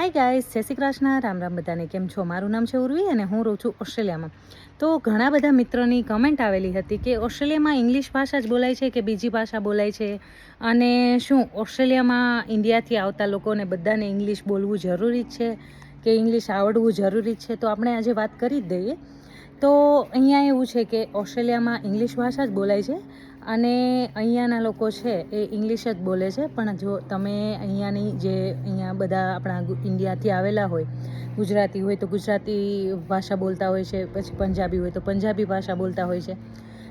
Hi guys જય શ્રી કૃષ્ણ. રામ રામ બધાને કેમ છો? મારું નામ છે ઉર્વી અને હું રહું છું ઓસ્ટ્રેલિયામાં. તો ઘણા બધા મિત્રોની કમેન્ટ આવેલી હતી કે ઓસ્ટ્રેલિયામાં ઇંગ્લિશ ભાષા જ બોલાય છે કે બીજી ભાષા બોલાય છે? અને શું ઓસ્ટ્રેલિયામાં ઇન્ડિયાથી આવતા લોકોને બધાને ઇંગ્લિશ બોલવું જરૂરી છે કે ઇંગ્લિશ આવડવું જરૂરી છે? તો આપણે આજે વાત કરી જ દઈએ. તો અહીંયા એવું છે કે ઓસ્ટ્રેલિયામાં ઇંગ્લિશ ભાષા જ બોલાય છે. અને અહીંયાના લોકો છે એ ઇંગ્લિશ જ બોલે છે, પણ જો તમે અહીંયાની જે અહીંયા બધા આપણા ઇન્ડિયાથી આવેલા હોય, ગુજરાતી હોય તો ગુજરાતી ભાષા બોલતા હોય છે, પછી પંજાબી હોય તો પંજાબી ભાષા બોલતા હોય છે,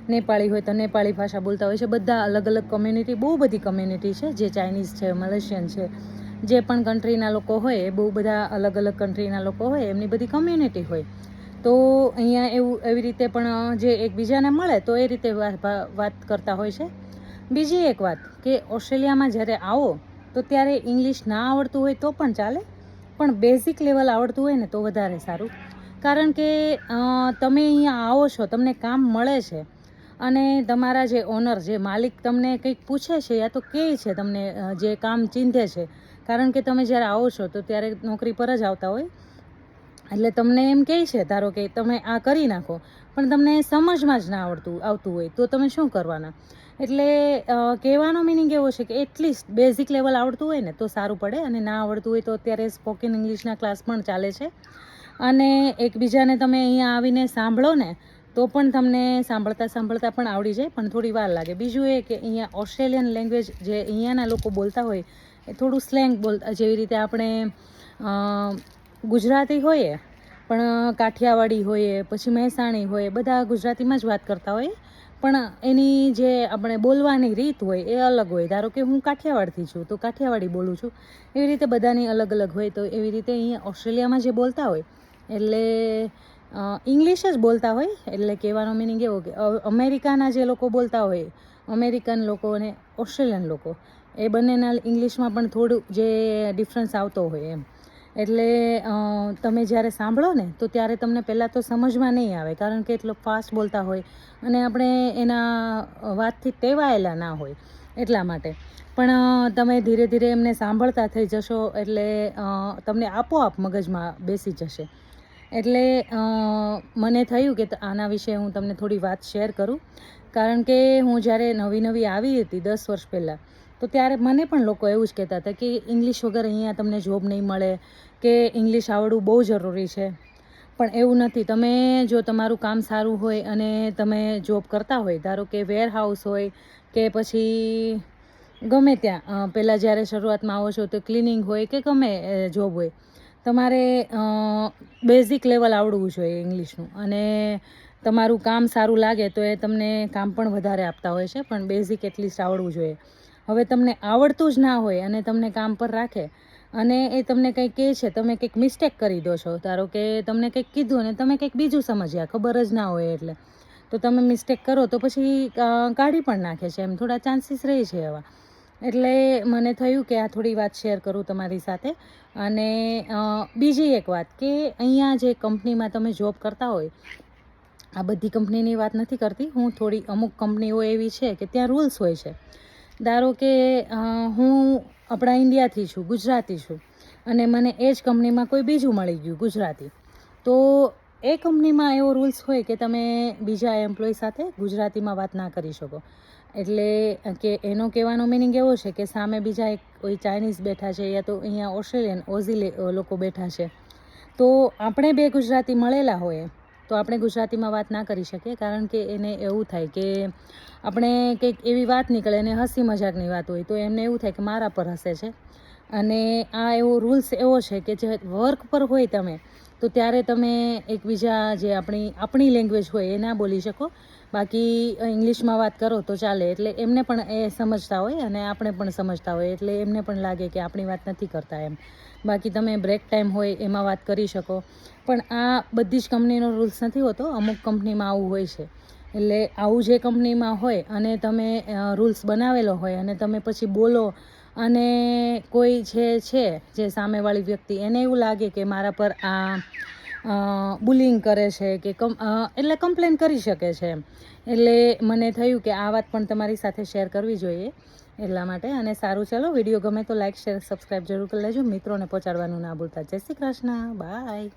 નેપાળી હોય તો નેપાળી ભાષા બોલતા હોય છે, બધા અલગ અલગ કમ્યુનિટી બહુ બધી કમ્યુનિટી છે, જે ચાઇનીઝ છે મલેશિયન છે, જે પણ કન્ટ્રીના લોકો હોય એ બહુ બધા અલગ અલગ કન્ટ્રીના લોકો હોય, એમની બધી કમ્યુનિટી હોય. તો અહીંયા એવું, એવી રીતે પણ જે એકબીજાને મળે, તો એ રીતે વાત કરતા હોય છે. બીજી એક વાત કે ઓસ્ટ્રેલિયામાં જ્યારે આવો, તો ત્યારે ઇંગ્લિશ ના આવડતું હોય તો પણ ચાલે, પણ બેઝિક લેવલ આવડતું હોય ને તો વધારે સારું. કારણ કે તમે અહીંયા આવો છો, તમને કામ મળે છે, અને તમારા જે ઓનર, જે માલિક તમને કંઈક પૂછે છે યા તો કહે છે તમને જે કામ ચીંધે છે. કારણ કે તમે જ્યારે આવો છો, તો ત્યારે નોકરી પર જ આવતા હોય. એટલે તમને એમ કહે છે, ધારો કે તમે આ કરી નાખો, પણ તમને સમજમાં જ ના આવડતું, આવતું હોય, તો તમે શું કરવાના? એટલે કહેવાનો મિનિંગ એવો છે કે એટલીસ્ટ બેઝિક લેવલ આવડતું હોય ને, તો સારું પડે, અને ના આવડતું હોય તો અત્યારે સ્પોકન ઇંગ્લિશના ક્લાસ પણ ચાલે છે. અને એકબીજાને તમે અહીંયા આવીને સાંભળો ને, તો પણ તમને સાંભળતા સાંભળતા પણ આવડી જાય, પણ થોડી વાર લાગે. બીજું એ કે અહીંયા ઓસ્ટ્રેલિયન લેંગ્વેજ જે અહીંયાના લોકો બોલતા હોય, એ થોડું સ્લેંગ બોલતા જેવી રીતે આપણે ગુજરાતી હોઈએ પણ કાઠિયાવાડી હોઈએ પછી મહેસાણી હોય, બધા ગુજરાતીમાં જ વાત કરતા હોય. પણ, એની જે આપણે બોલવાની રીત હોય, એ અલગ હોય. ધારો કે હું કાઠિયાવાડથી છું, તો કાઠિયાવાડી બોલું છું. એવી રીતે બધાની અલગ અલગ હોય, તો એવી રીતે અહીંયા ઓસ્ટ્રેલિયામાં જે બોલતા હોય, એટલે ઇંગ્લિશ જ બોલતા હોય. એટલે કહેવાનો મિનિંગ એવો કે અમેરિકાના જે લોકો બોલતા હોય, અમેરિકન લોકો અને ઓસ્ટ્રેલિયન લોકો, એ બંનેના ઇંગ્લિશમાં પણ થોડું જે ડિફરન્સ આવતો હોય એમ. એટલે તમે જ્યારે સાંભળો ને, તો ત્યારે તમને પહેલાં તો સમજમાં નહીં આવે, કારણ કે એટલો ફાસ્ટ બોલતા હોય અને આપણે એના વાતથી ટેવાયેલા ના હોય એટલા માટે. પણ તમે ધીરે ધીરે એમને સાંભળતા થઈ જશો એટલે તમને આપોઆપ મગજમાં બેસી જશે. એટલે મને થયું કે આના વિશે હું તમને થોડી વાત શેર કરું. કારણ કે હું જ્યારે નવી નવી આવી હતી દસ વર્ષ પહેલાં તો ત્યારે મને પણ લોકો એવું જ કહેતા હતા કે ઇંગ્લિશ વગર અહીંયા તમને જોબ નહીં મળે, કે ઇંગ્લિશ આવડવું બહુ જરૂરી છે. પણ એવું નથી. તમે જો તમારું કામ સારું હોય અને તમે જોબ કરતા હોય, ધારો કે વેરહાઉસ હોય કે પછી ગમે ત્યાં પહેલાં જ્યારે શરૂઆતમાં આવો છો તો ક્લિનિંગ હોય કે ગમે જોબ હોય, તમારે બેઝિક લેવલ આવડવું જોઈએ ઇંગ્લિશનું. અને તમારું કામ સારું લાગે તો એ તમને કામ પણ વધારે આપતા હોય છે, પણ બેઝિક એટલીસ્ટ આવડવું જોઈએ. હવે તમને આવડતું જ ના હોય અને તમને કામ પર રાખે અને એ તમને કંઈક કહે છે, તમે કંઈક મિસ્ટેક કરી દો છો. ધારો કે તમને કંઈક કીધું અને તમે કંઈક બીજું સમજ્યા, ખબર જ ના હોય એટલે. તો તમે મિસ્ટેક કરો તો પછી કાઢી પણ નાખે છે, એમ થોડા ચાન્સીસ રહે છે એવા. એટલે મને થયું કે આ થોડી વાત શેર કરું તમારી સાથે. અને બીજી એક વાત કે અહીંયા જે કંપનીમાં તમે જોબ કરતા હોય, આ બધી કંપનીની વાત નથી કરતી. હું થોડી અમુક કંપનીઓ એવી છે કે ત્યાં રૂલ્સ હોય છે. ધારો કે હું આપણા ઇન્ડિયાથી છું, ગુજરાતી છું, અને મને એ જ કંપનીમાં કોઈ બીજું મળી ગયું, ગુજરાતી. તો એ કંપનીમાં એવો રૂલ્સ હોય કે તમે બીજા એમ્પ્લોય સાથે ગુજરાતીમાં વાત ના કરી શકો. એટલે કે એનો કહેવાનો મિનિંગ એવો છે કે સામે બીજા એક કોઈ ચાઇનીઝ બેઠા છે યા તો અહીંયા ઓસ્ટ્રેલિયન ઓઝી લોકો બેઠા છે. તો આપણે બે ગુજરાતી મળેલા હોય તો આપણે ગુજરાતીમાં વાત ના કરી શકીએ, કારણ કે એને એવું થાય કે આપણે કંઈક એવી વાત નીકળે અને હસી મજાકની વાત હોય, તો એમને એવું થાય કે મારા પર હસે છે. અને આ એવો રૂલ્સ એવો છે કે જે વર્ક પર હોય તમે તો ત્યારે તમે એકબીજા જે આપણી આપણી લેંગ્વેજ હોય એ ના બોલી શકો. બાકી ઇંગ્લિશમાં વાત કરો તો ચાલે, એટલે એમને પણ એ સમજતા હોય અને આપણે પણ સમજતા હોય, એટલે એમને પણ લાગે કે આપણી વાત નથી કરતા એમ. બાકી તમે બ્રેક ટાઈમ હોય એમાં વાત કરી શકો. પણ આ બધી જ કંપનીનો રૂલ્સ નથી હોતો, અમુક કંપનીમાં આવું હોય છે. એટલે આવું જે કંપનીમાં હોય અને તમે રૂલ્સ બનાવેલો હોય અને તમે પછી બોલો અને કોઈ જે છે, જે સામેવાળી વ્યક્તિ એને એવું લાગે કે મારા પર આ બુલિંગ કરે છે કે કમ એટલે કમ્પ્લેન કરી શકે છે એટલે મને થયું કે આ વાત પણ તમારી સાથે શેર કરવી જોઈએ એટલા માટે. અને સારું ચાલો વીડિયો ગમે તો લાઇક શેર સબસ્ક્રાઈબ જરૂર કરી લેજો. મિત્રોને પહોંચાડવાનું ના ભૂલતા. જય શ્રી કૃષ્ણ. બાય